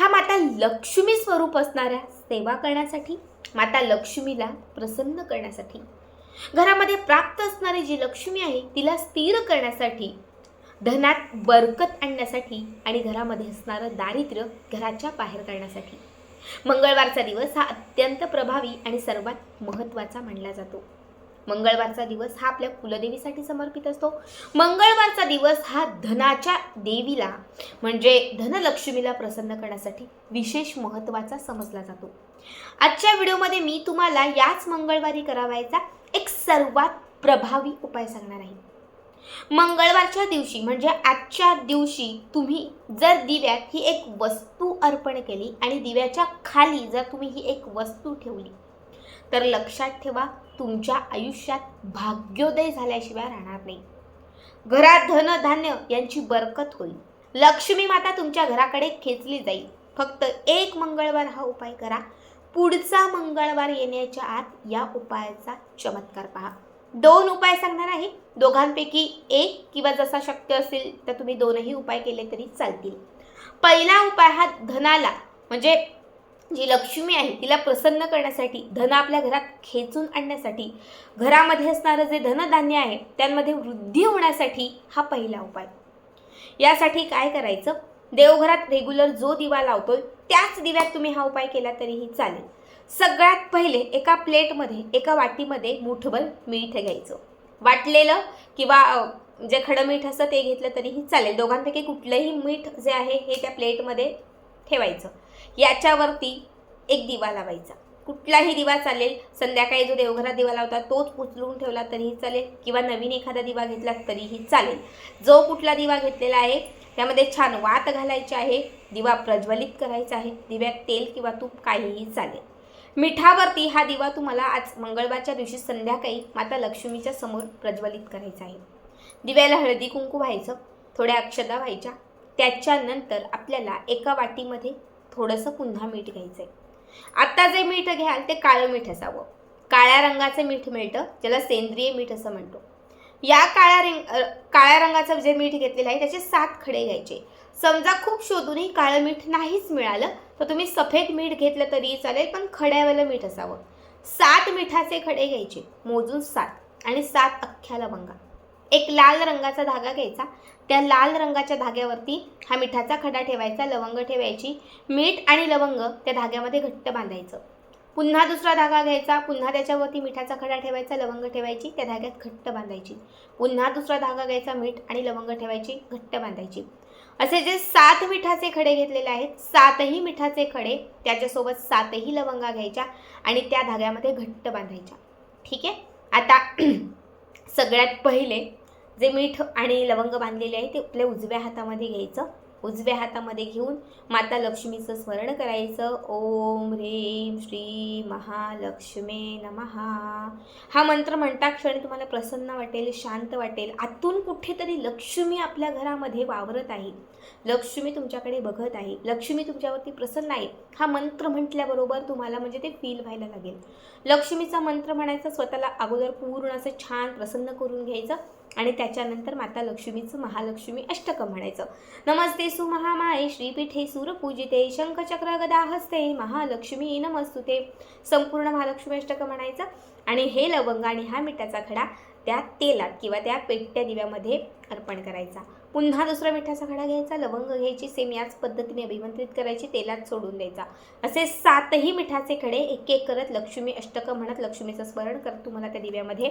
हा माता लक्ष्मी स्वरूप असणाऱ्या सेवा करण्यासाठी माता लक्ष्मीला प्रसन्न करण्यासाठी घरामध्ये प्राप्त असणारी जी लक्ष्मी आहे तिला स्थिर करण्यासाठी धनात बरकत आणण्यासाठी आणि घरामध्ये असणारं दारिद्र्य घराच्या बाहेर काढण्यासाठी मंगळवारचा दिवस हा अत्यंत प्रभावी आणि सर्वात महत्त्वाचा मानला जातो. मंगळवारचा दिवस हा आपल्या कुलदेवीसाठी समर्पित असतो. मंगळवारचा दिवस हा धनाच्या देवीला म्हणजे धनलक्ष्मीला प्रसन्न करण्यासाठी विशेष महत्त्वाचा समजला जातो. आजच्या व्हिडिओमध्ये मी तुम्हाला याच मंगळवारी करावायचा एक सर्वात प्रभावी उपाय सांगणार आहे. मंगळवारच्या दिवशी म्हणजे आजच्या दिवशी तुम्ही जर दिव्यात ही एक वस्तू अर्पण केली आणि दिव्याच्या खाली जर तुम्ही ही एक वस्तू ठेवली तर लक्षात ठेवा तुमच्या आयुष्यात भाग्योदय झाल्याशिवाय राहणार नाही. घरात धन धान्य यांची बरकत होईल. लक्ष्मी माता तुमच्या घराकडे खेचली जाईल. फक्त एक मंगळवार हा उपाय करा. पुढचा मंगळवार येण्याच्या आत या उपायाचा चमत्कार पहा. दोन उपाय सांगणार आहे. दोघांपैकी एक किंवा जसा शक्य असेल तर तुम्ही दोनही उपाय केले तरी चालतील. पहिला उपाय हा धनाला म्हणजे जी लक्ष्मी आहे तिला प्रसन्न करण्यासाठी धन आपल्या घरात खेचून आणण्यासाठी घरामध्ये असणारं जे धनधान्य आहे त्यांमध्ये वृद्धी होण्यासाठी हा पहिला उपाय. यासाठी काय करायचं? देवघरात रेग्युलर जो दिवा लावतोय त्याच दिव्यात तुम्ही हा उपाय केला तरीही चालेल. सगळ्यात पहिले एका प्लेटमध्ये एका वाटीमध्ये मुठभर मीठ घ्यायचं. वाटलेलं किंवा जे खडं मीठ असतं ते घेतलं तरीही चालेल. दोघांपैकी कुठलंही मीठ जे आहे हे त्या प्लेटमध्ये ठेवायचं. याच्यावरती एक दिवा लावायचा. कुठलाही दिवा चालेल संध्याकाळी जो देवघरात दिवा लावता तोच उचलून ठेवला तरीही चालेल किंवा नवीन एखादा दिवा घेतला तरीही चालेल. जो कुठला दिवा घेतलेला आहे त्यामध्ये छान वात घालायची आहे दिवा प्रज्वलित करायचा आहे दिव्यात तेल किंवा तूप काहीही चालेल. मिठावरती हा दिवा तुम्हाला आज मंगळवारच्या दिवशी संध्याकाळी माता लक्ष्मीच्या समोर प्रज्वलित करायचा आहे. दिव्याला हळदी कुंकू व्हायचं थोड्या अक्षदा व्हायच्या त्याच्यानंतर आपल्याला एका वाटीमध्ये थोडंसं पुन्हा मीठ घ्यायचं आहे आत्ता जे मीठ घ्याल ते काळं मीठ असावं. काळ्या रंगाचं मीठ मिळतं ज्याला सेंद्रिय मीठ असं म्हणतो. या काळ्या रंग काळ्या रंगाचं जे मीठ घेतलेलं आहे त्याचे सात खडे घ्यायचे. समजा खूप शोधूनही काळं मीठ नाहीच मिळालं तर तुम्ही सफेद मीठ घेतलं तरी चालेल पण खड्यावालं मीठ असावं. सात मिठाचे खडे घ्यायचे मोजून सात. आणि सात अख्ख्या लवंगा एक लाल रंगाचा धागा घ्यायचा. त्या लाल रंगाच्या धाग्यावरती हा मिठाचा खडा ठेवायचा लवंग ठेवायची. मीठ आणि लवंग त्या धाग्यामध्ये घट्ट बांधायचं. पुन्हा दुसरा धागा घ्यायचा. पुन्हा त्याच्यावरती मिठाचा खडा ठेवायचा लवंग ठेवायची. त्या धाग्यात घट्ट बांधायची. पुन्हा दुसरा धागा घ्यायचा मीठ आणि लवंग ठेवायची घट्ट बांधायची. असे जे सात मिठाचे खडे घेतलेले आहेत सातही मिठाचे खडे त्याच्यासोबत सातही लवंगा घ्यायच्या आणि त्या धाग्यामध्ये घट्ट बांधायच्या. ठीक आहे? आता सगळ्यात पहिले जे मीठ आणि लवंग बांधलेले आहे ते आपल्या उजव्या हातामध्ये घ्यायचं. उजव्या हातामध्ये घेऊन माता लक्ष्मीचं स्मरण करायचं. ओम ह्रीम श्री महालक्ष्मे नमहा हा मंत्र म्हणता क्षणी तुम्हाला प्रसन्न वाटेल शांत वाटेल. आतून कुठेतरी लक्ष्मी आपल्या घरामध्ये वावरत आहे. लक्ष्मी तुमच्याकडे बघत आहे. लक्ष्मी तुमच्यावरती प्रसन्न आहे. हा मंत्र म्हटल्याबरोबर तुम्हाला म्हणजे ते फील व्हायला लागेल. लक्ष्मीचा मंत्र म्हणायचा स्वतःला अगोदर पूर्ण असं छान प्रसन्न करून घ्यायचं. आणि त्याच्यानंतर माता लक्ष्मीचं महालक्ष्मी अष्टकं म्हणायचं. नमस्ते सुमहामाये श्रीपीठे सूरपूजिते शंखचक्र गदा हस्ते महालक्ष्मी नमस्तुते. संपूर्ण महालक्ष्मी अष्टकं म्हणायचं. आणि हे लवंग आणि हा मिठाचा खडा त्या तेलात किंवा त्या पेटत्या दिव्यामध्ये अर्पण करायचा. पुन्हा दुसरा मिठाचा खडा घ्यायचा लवंग घ्यायची सेम याच पद्धतीने अभिमंत्रित करायची तेलात सोडून द्यायचा. असे सातही मिठाचे खडे एक एक करत लक्ष्मी अष्टकं म्हणत लक्ष्मीचं स्मरण करत तुम्हाला त्या दिव्यामध्ये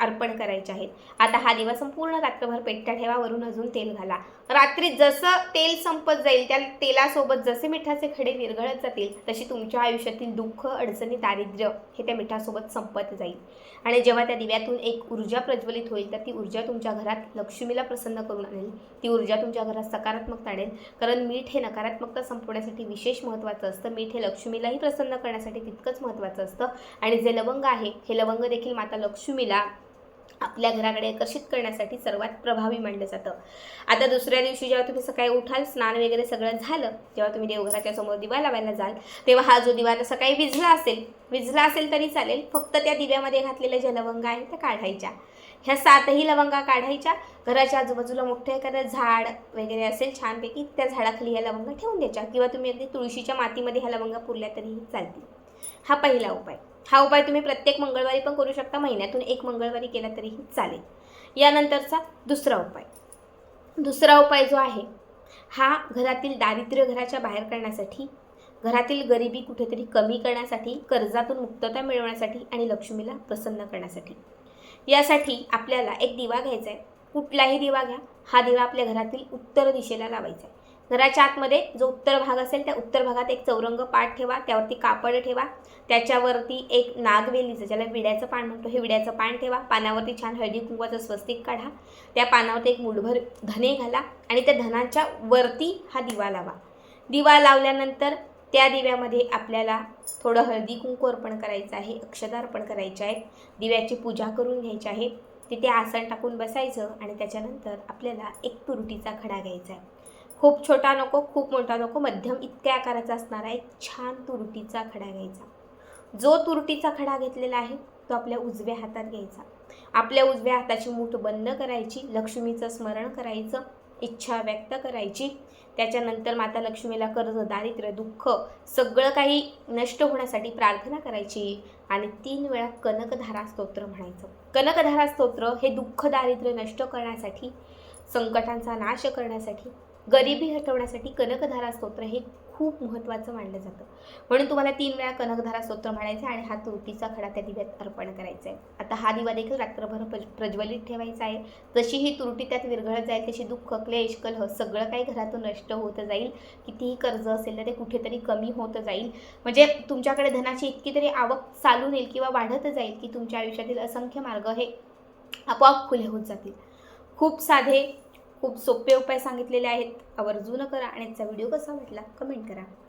अर्पण करायचे आहेत. आता हा दिवा संपूर्ण रात्रभर पेटत्या ठेवा वरून अजून तेल घाला. रात्री जसं तेल संपत जाईल त्या तेलासोबत जसे मिठाचे खडे विरघळत जातील तशी तुमच्या आयुष्यातील दुःख अडचणी दारिद्र्य हे त्या मिठासोबत संपत जाईल. आणि जेव्हा त्या दिव्यातून एक ऊर्जा प्रज्वलित होईल तर ती ऊर्जा तुमच्या घरात लक्ष्मीला प्रसन्न करून आणेल. ती ऊर्जा तुमच्या घरात सकारात्मक आणेल. कारण मीठ हे नकारात्मकता संपवण्यासाठी विशेष महत्त्वाचं असतं. मीठ हे लक्ष्मीलाही प्रसन्न करण्यासाठी तितकंच महत्त्वाचं असतं. आणि जे लवंग आहे हे लवंग देखील माता लक्ष्मीला आपल्या घराकडे आकर्षित करण्यासाठी सर्वात प्रभावी मानलं जातं. आता दुसऱ्या दिवशी जेव्हा तुम्ही सकाळी उठाल स्नान वगैरे सगळं झालं जेव्हा तुम्ही देवघराच्या समोर दिवा लावायला जाल. तेव्हा हा जो दिवा सकाळी विझला असेल विझला असेल तरी चालेल. फक्त त्या दिव्यामध्ये घातलेल्या ज्या लवंगा आहेत त्या काढायच्या. ह्या सातही लवंगा काढायच्या. घराच्या आजूबाजूला मोठं एखादं झाड वगैरे असेल छानपैकी त्या झाडाखाली ह्या लवंगा ठेवून द्यायच्या. किंवा तुम्ही अगदी तुळशीच्या मातीमध्ये ह्या लवंगा पुरल्या तरीही चालतील. हा पहिला उपाय. हा उपाय तुम्ही प्रत्येक मंगळवारी पण करू शकता. महिन्यातून एक मंगळवारी केला तरीही चालेल. यानंतरचा दुसरा उपाय. दुसरा उपाय जो आहे हा घरातील दारिद्र्य घराच्या बाहेर करण्यासाठी घरातील गरिबी कुठेतरी कमी करण्यासाठी कर्जातून मुक्तता मिळवण्यासाठी आणि लक्ष्मीला प्रसन्न करण्यासाठी. यासाठी आपल्याला एक दिवा घ्यायचा आहे. कुठलाही दिवा घ्या. हा दिवा आपल्या घरातील उत्तर दिशेला लावायचा आहे. घराच्या आतमध्ये जो उत्तर भाग असेल त्या उत्तर भागात एक चौरंग पाठ ठेवा. त्यावरती कापड ठेवा. त्याच्यावरती एक नागवेलीचं ज्याला विड्याचं पान म्हणतो हे विड्याचं पान ठेवा. पानावरती छान हळदी कुंकवाचं स्वस्तिक काढा. त्या पानावरती एक मुठभर धने घाला आणि त्या धनाच्या वरती हा दिवा लावा. दिवा लावल्यानंतर त्या दिव्यामध्ये आपल्याला थोडं हळदी कुंकू अर्पण करायचं आहे अक्षता अर्पण करायचे आहेत. दिव्याची पूजा करून घ्यायची आहे. तिथे आसन टाकून बसायचं आणि त्याच्यानंतर आपल्याला एक तुरटीचा खडा घ्यायचा आहे. खूप छोटा नको खूप मोठा नको मध्यम इतक्या आकाराचा असणारा एक छान तुरटीचा खडा घ्यायचा. जो तुरटीचा खडा घेतलेला आहे तो आपल्या उजव्या हातात घ्यायचा. आपल्या उजव्या हाताची मूठ बंद करायची लक्ष्मीचं स्मरण करायचं. इच्छा व्यक्त करायची. त्याच्यानंतर माता लक्ष्मीला कर्ज दारिद्र्य दुःख सगळं काही नष्ट होण्यासाठी प्रार्थना करायची आणि तीन वेळा कनकधारा स्तोत्र म्हणायचं. कनकधारा स्तोत्र हे दुःख दारिद्र्य नष्ट करण्यासाठी संकटांचा नाश करण्यासाठी गरिबी हटवण्यासाठी कनकधारा स्तोत्र हे खूप महत्त्वाचं मानलं जातं. म्हणून तुम्हाला तीन वेळा कनकधारा स्तोत्र म्हणायचं आहे आणि हा तुरटीचा खडा त्या दिव्यात अर्पण करायचा आहे. आता हा दिवा देखील रात्रभर प्रज प्रज्वलित ठेवायचा आहे. जशी ही तुरटी त्यात विरघळत जाईल तशी दुःख क्लेश कलह सगळं काही घरातून नष्ट होत जाईल. कितीही कर्ज असेल तर ते कुठेतरी कमी होत जाईल. म्हणजे तुमच्याकडे धनाची इतकी तरी आवक चालून येईल किंवा वाढत जाईल की तुमच्या आयुष्यातील असंख्य मार्ग हे आपोआप खुले होत जातील. खूप साधे खूप सोपे उपाय सांगितलेले आहेत. आवर्जून करा आणि त्याचा व्हिडिओ कसा वाटला कमेंट करा.